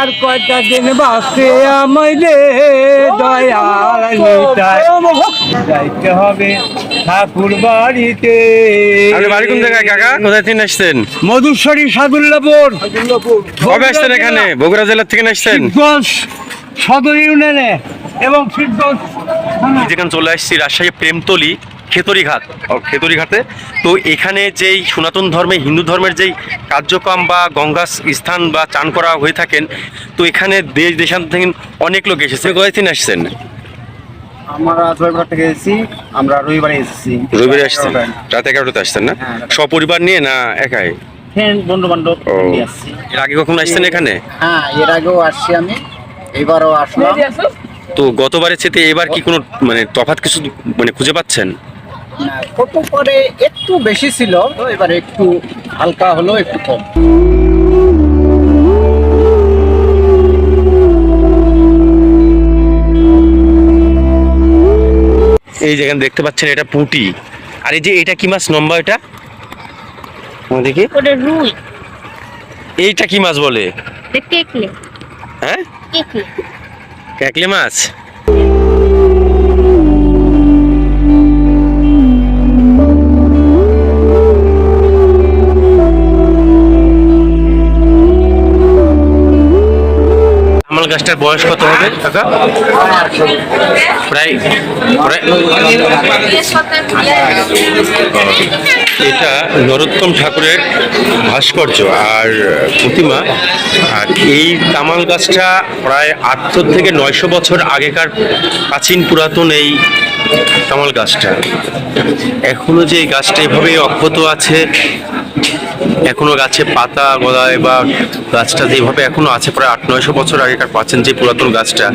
আর কয়টা দিন বাঁচতে আমায় দে দয়াল নিতাই যাইতে হবে ঠাকুর বাড়িতে। আপনি বাড়ি কোন জায়গায় কাকা? কোথায় থেকে আসছেন? মধুশ্বরী সাদুল্লাপুর। কবে আসছেন এখানে? বগুড়া জেলার থেকে আসছেন? সদর ইউনিয়নে এবং। যেখানে চলে আসছি রাজশাহী প্রেমতলি। খেতরিঘাট খেতরিঘাটে তো এখানে যেই সনাতন ধর্মে হিন্দু ধর্মের যেই কার্যক্রম বা গঙ্গা স্থান বা চান করা হয়ে থাকেন তো এখানে দেশ দেশান্তর থেকে অনেক লোক এসেছে। থেকে আসছেন? আমরা জয়পুরহাট থেকে এসেছি আমরা রবিবারে এসেছি। রবিবারে আসছেন? রাত এগারোটাতে আসছেন না? হ্যাঁ, সপরিবার নিয়ে না একাই? বন্ধু বান্ধব আসছি। এর আগে কখন আসছেন এখানে? হ্যাঁ এর আগেও আসছি আমি এবারও আসলাম। তো গতবারের চেয়ে এবার কি কোনো মানে তফাৎ কিছু মানে খুঁজে পাচ্ছেন? না, কত পরে একটু বেশি ছিল এবারে একটু হালকা হলো একটু কম। এই যেখানে দেখতে পাচ্ছেন এটা পুঁটি। আর এই যে এটা কি মাছ নম্বর এটা? দেখি। ওটা রুই। এইটা কি মাছ বলে? কেকলে। হ্যাঁ? কেকলে মাছ? আমল গাছটার বয়স কত হবে, কাকা? প্রায় এটা নরোত্তম ঠাকুরের ভাস্কর্য আর প্রতিমা। আর এই তামাল গাছটা প্রায় আটশো থেকে নয়শো বছর আগেকার প্রাচীন পুরাতন এই তামাল গাছটা। এখনও যে এই গাছটা এভাবেই অক্ষত আছে এখনও গাছে পাতা গলায় বা গাছটা যেভাবে এখনও আছে, প্রায় আট নয়শো বছর আগেকার পাচ্ছেন যে পুরাতন গাছটা।